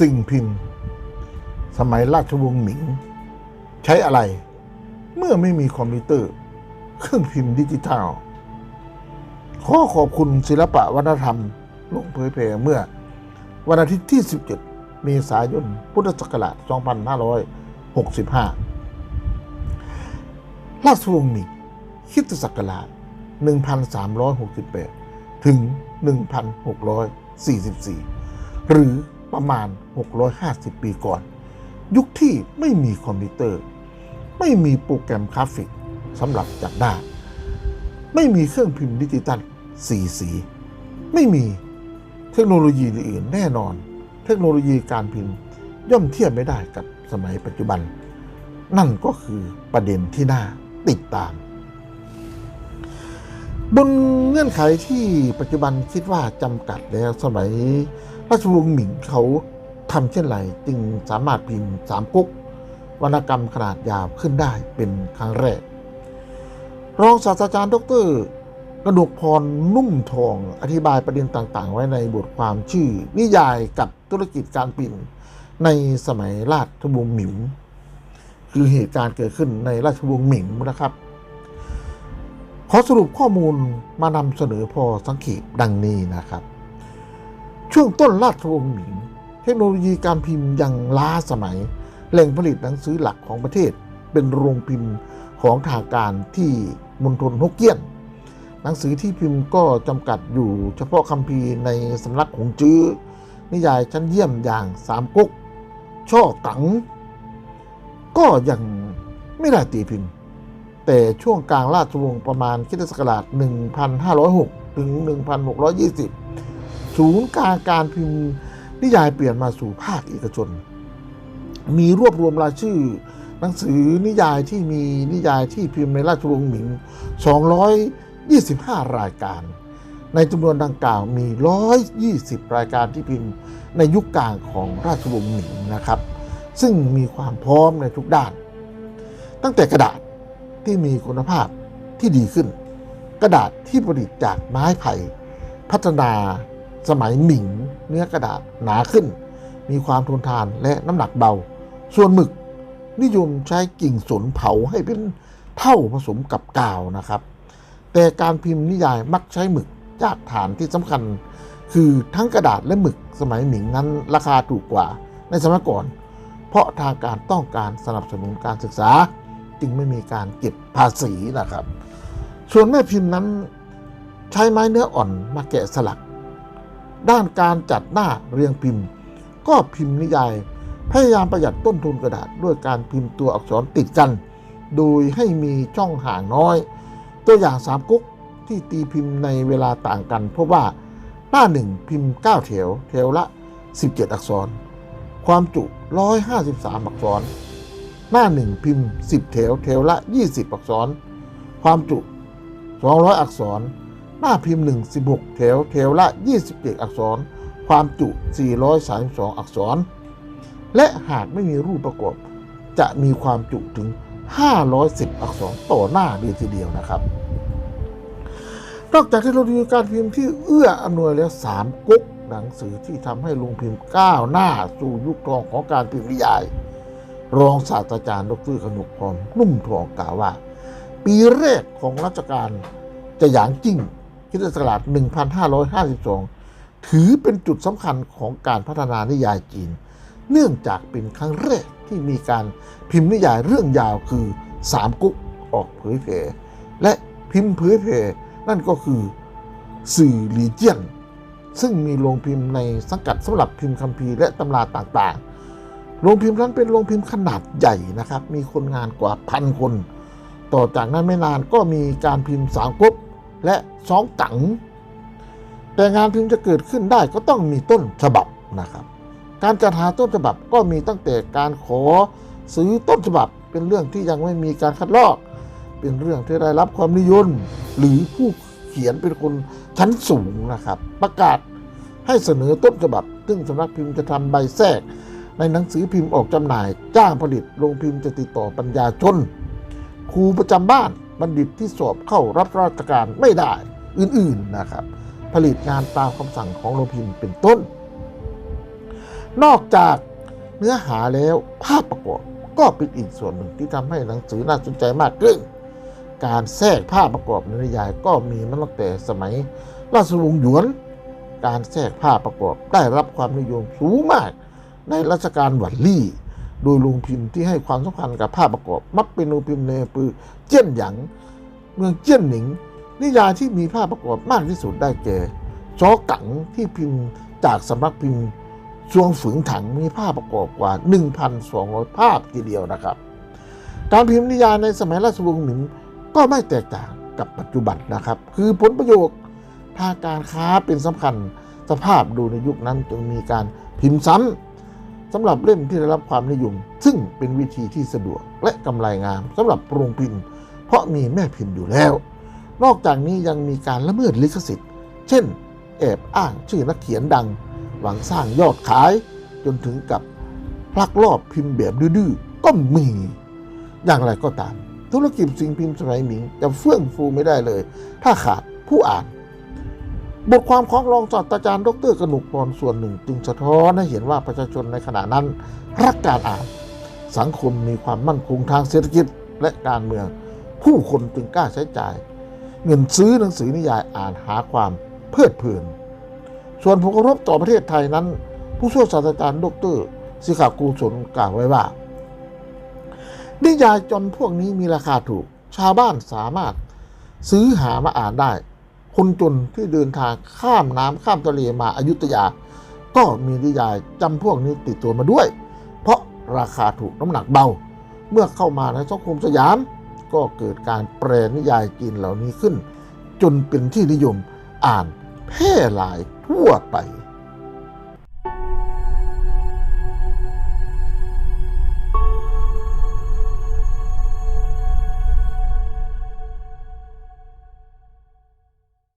สิ่งพิมพ์ สมัยราชวงศ์หมิง ใช้อะไร เมื่อไม่มีคอมพิวเตอร์ เครื่องพิมพ์ดิจิทัล ขอขอบคุณศิลปะวัฒนธรรมลงเผยแผ่เมื่อ วันอาทิตย์ที่ 17 เมษายน พุทธศักราช 2565 ราชวงศ์หมิงคิดศักราช 1368 ถึง 1644 หรือ ประมาณ 650 ปีก่อน ยุคที่ไม่มีคอมพิวเตอร์ ไม่มีโปรแกรมกราฟิกสำหรับจัดหน้า ไม่มีเครื่องพิมพ์ดิจิตัลสีสี ไม่มีเทคโนโลยีอื่นแน่นอน เทคโนโลยีการพิมพ์ย่อมเทียบไม่ได้กับสมัยปัจจุบัน นั่นก็คือประเด็นที่น่าติดตาม บนเงื่อนไขที่ปัจจุบันคิดว่าจำกัดแล้วสมัยราชวงศ์หมิงเขาทำเช่นไรจึงสามารถพิมพ์สามก๊กวรรณกรรมขนาดยาวขึ้นได้เป็นครั้งแรก รองศาสตราจารย์ดรกระดกพรนุ่มทองอธิบายประเด็นต่างๆ ไว้ในบทความชื่อ นิยายกับธุรกิจการพิมพ์ในสมัยราชวงศ์หมิง คือเหตุการณ์เกิดขึ้นในราชวงศ์หมิงนะครับ ขอสรุปข้อมูลมานำเสนอพอสังเขปดังนี้นะครับ ช่วงต้นราชวงศ์หมิง เทคโนโลยีการพิมพ์ยังล้าสมัย แหล่งผลิตหนังสือหลักของประเทศ เป็นโรงพิมพ์ของทางการที่มณฑลฮกเกี้ยน หนังสือที่พิมพ์ก็จำกัดอยู่เฉพาะคัมภีร์ในสำนักของจื้อ นิยายชั้นเยี่ยมอย่างสามก๊กช่อกัง ก็ยังไม่ได้ตีพิมพ์ แต่ช่วงกลางราชวงศ์ประมาณคริสตศักราช 1506 ถึง 1620 ศูนย์กลางการพิมพ์นิยายเปลี่ยนมาสู่ภาคเอกชน มีรวบรวมรายชื่อ หนังสือนิยายที่มีนิยายที่พิมพ์ในราชวงศ์หมิง 225 รายการ ในจำนวนดังกล่าวมี 120 รายการที่พิมพ์ในยุคกลางของราชวงศ์หมิงนะครับ ซึ่งมีความพร้อมในทุกด้าน ตั้งแต่กระดาษ ที่มีคุณภาพที่ดีขึ้น กระดาษที่ผลิตจากไม้ไผ่พัฒนาสมัยหมิง เนื้อกระดาษหนาขึ้น มีความทนทานและน้ำหนักเบา ส่วนหมึกนิยมใช้กิ่งสนเผาให้เป็นเท่าผสมกับกาวนะครับ แต่การพิมพ์นิยายมักใช้หมึกจากฐานที่สำคัญ คือทั้งกระดาษและหมึกสมัยหมิงนั้นราคาถูกกว่าในสมัยก่อน เพราะทางการต้องการสนับสนุนการศึกษา จึงไม่มีการเก็บภาษีนะครับ ส่วนแม่พิมพ์นั้นใช้ไม้เนื้ออ่อนมาแกะสลัก ด้านการจัดหน้าเรียงพิมพ์ ก็พิมพ์นิยาย พยายามประหยัดต้นทุนกระดาษด้วยการพิมพ์ตัวอักษรติดกัน โดยให้มีช่องห่างน้อย ตัวอย่างสามก๊กที่ตีพิมพ์ในเวลาต่างกันเพราะว่าหน้าหนึ่งพิมพ์ 9 แถว แถวละ 17 อักษร ความจุ 153 อักษร หน้าหนึ่งพิมพ์ 10 แถวแถวละ 20 อักษร ความจุ 200 อักษร หน้าพิมพ์ 1 16 แถวแถวละ27อักษร ความจุ 432 อักษร และหากไม่มีรูปประกอบ จะมีความจุถึง 510 อักษรต่อหน้าเลยทีเดียวนะครับ นอกจากเทคโนโลยีการพิมพ์ที่เอื้ออำนวยแล้วสามก๊กหนังสือที่ทำให้โรงพิมพ์ก้าวหน้าสู่ยุคทองของการพิมพ์นิยาย รองศาสตราจารย์ดรขนกพรนุ่มทองกล่าวว่า ปีแรกของรัชกาลจะหยางจิ้งคริสตศักราช1552 ถือเป็นจุดสำคัญของการพัฒนานิยายจีน เนื่องจากเป็นครั้งแรกที่มีการพิมพ์นิยายเรื่องยาวคือสามกุ๊กออกเผยแผ่และพิมพ์เผยแผ่นั่นก็คือสื่อหลีเจียนซึ่งมีโรงพิมพ์ในสังกัดสำหรับพิมพ์คัมภีร์และตำราต่างๆ โรงพิมพ์นั้นเป็นโรงพิมพ์ขนาดใหญ่นะครับ มีคนงานกว่าพันคน ต่อจากนั้นไม่นานก็มีการพิมพ์สามก๊กและสองตังแต่งานพิมพ์จะเกิดขึ้นได้ก็ต้องมีต้นฉบับนะครับ การจัดหาต้นฉบับก็มีตั้งแต่การขอซื้อต้นฉบับเป็นเรื่องที่ยังไม่มีการคัดลอก เป็นเรื่องที่ได้รับความนิยม หรือผู้เขียนเป็นคนชั้นสูงนะครับ ประกาศให้เสนอต้นฉบับ ซึ่งสำนักพิมพ์จะทำใบแทรก ในหนังสือพิมพ์ออกจำหน่าย จ้างผลิตโรงพิมพ์จะติดต่อปัญญาชน ครูประจำบ้านบัณฑิตที่สอบเข้ารับราชการไม่ได้อื่นๆนะครับ ผลิตงานตามคำสั่งของโรงพิมพ์เป็นต้น นอกจากเนื้อหาแล้วภาพประกอบก็เป็นอีกส่วนหนึ่งที่ทำให้หนังสือน่าสนใจมากขึ้นการแทรกภาพประกอบในนิยายก็มีมาตั้งแต่สมัยราชวงศ์หยวน การแทรกภาพประกอบได้รับความนิยมสูงมาก ในรัชกาลหวันลี่โดยโรงพิมพ์ที่ให้ความสำคัญกับภาพประกอบ มักเป็นโรงพิมพ์ในอำเภอเจี้ยนหยางเมืองเจี้ยนหนิง นิยายที่มีภาพประกอบมากที่สุดได้แก่ชอกังที่พิมพ์จากสำนักพิมพ์ซวงฝืงถังมีภาพประกอบกว่า 1,200 ภาพทีเดียวนะครับ การพิมพ์นิยายในสมัยราชวงศ์หมิงก็ไม่แตกต่างกับปัจจุบันนะครับ คือผลประโยชน์ทางการค้าเป็นสำคัญสภาพดูในยุคนั้นจึงมีการพิมพ์ซ้ำ สำหรับเล่มที่ได้รับความนิยม ซึ่งเป็นวิธีที่สะดวกและกำไรงามสำหรับโรงพิมพ์ เพราะมีแม่พิมพ์อยู่แล้ว นอกจากนี้ยังมีการละเมิดลิขสิทธิ์ เช่น แอบอ้างชื่อนักเขียนดัง หวังสร้างยอดขาย จนถึงกับพลักลอบพิมพ์แบบดื้อๆก็มี อย่างไรก็ตาม ธุรกิจสิ่งพิมพ์สมัยหมิงจะเฟื่องฟูไม่ได้เลย ถ้าขาดผู้อ่าน บทความของรองศาสตราจารย์ดรกนุกพรส่วนหนึ่ง จึงสะท้อนให้เห็นว่าประชาชนในขณะนั้น รักการอ่าน สังคมมีความมั่นคงทางเศรษฐกิจและการเมือง ผู้คนจึงกล้าใช้จ่าย เงินซื้อหนังสือนิยายอ่านหาความเพลิดเพลิน ส่วนผลกระทบต่อประเทศไทยนั้น ผู้ช่วยศาสตราจารย์ดรสิขากูศลกล่าวไว้ว่า นิยายจนพวกนี้มีราคาถูก ชาวบ้านสามารถซื้อหามาอ่านได้ คนจนที่เดินทางข้ามน้ำข้ามทะเลมาอายุทยา ก็มีนิยายจำพวกนี้ติดตัวมาด้วย เพราะราคาถูกน้ำหนักเบา เมื่อเข้ามาในสังคมสยาม ก็เกิดการแปลนิยายจีนเหล่านี้ขึ้น จนเป็นที่นิยมอ่านแพร่หลายทั่วไป